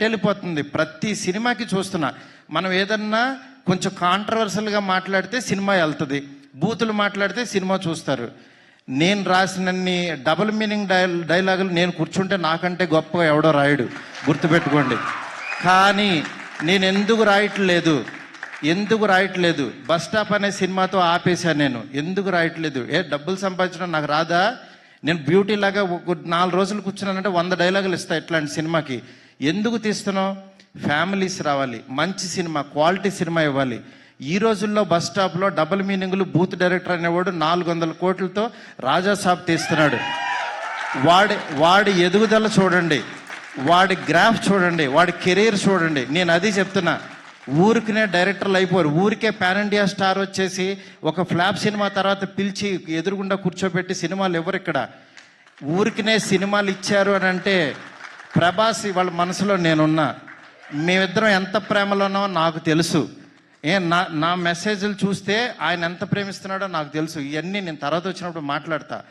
వెళ్ళిపోతుంది ప్రతి సినిమాకి చూస్తున్నా. మనం ఏదన్నా కొంచెం కాంట్రవర్సల్గా మాట్లాడితే సినిమా వెళ్తుంది. బూతులు మాట్లాడితే సినిమా చూస్తారు. నేను రాసినన్ని డబుల్ మీనింగ్ డై డైలాగులు నేను కూర్చుంటే నాకంటే గొప్పగా ఎవడో రాయడు. గుర్తుపెట్టుకోండి. కానీ నేను ఎందుకు రాయట్లేదు? ఎందుకు రాయట్లేదు? బస్ స్టాప్ అనే సినిమాతో ఆపేశాను నేను. ఎందుకు రాయట్లేదు? ఏ డబ్బులు సంపాదించడం నాకు రాదా? నేను బ్యూటీ లాగా ఒక నాలుగు రోజులు కూర్చున్నానంటే వంద డైలాగులు ఇస్తా ఇట్లాంటి సినిమాకి. ఎందుకు తీస్తున్నావు? ఫ్యామిలీస్ రావాలి మంచి సినిమా క్వాలిటీ సినిమా ఇవ్వాలి. ఈ రోజుల్లో బస్ స్టాప్లో డబుల్ మీనింగ్లు బూత్ డైరెక్టర్ అనేవాడు నాలుగు వందల కోట్లతో రాజా సాబ్ తీస్తున్నాడు. వాడి వాడి ఎదుగుదల చూడండి వాడి గ్రాఫ్ చూడండి వాడి కెరీర్ చూడండి. నేను అది చెప్తున్నా ఊరికినే డైరెక్టర్లు అయిపోరు. ఊరికే పాన్ ఇండియా స్టార్ వచ్చేసి ఒక ఫ్లాప్ సినిమా తర్వాత పిలిచి ఎదురుగుండా కూర్చోబెట్టి సినిమాలు ఎవరు ఇక్కడ ఊరికినే సినిమాలు ఇచ్చారు అని అంటే ప్రభాస్ వాళ్ళ మనసులో నేనున్నా. మేమిద్దరం ఎంత ప్రేమలో నాకు తెలుసు. ఏ నా నా మెసేజ్లు చూస్తే ఆయన ఎంత ప్రేమిస్తున్నాడో నాకు తెలుసు. ఇవన్నీ నేను తర్వాత వచ్చినప్పుడు మాట్లాడతా.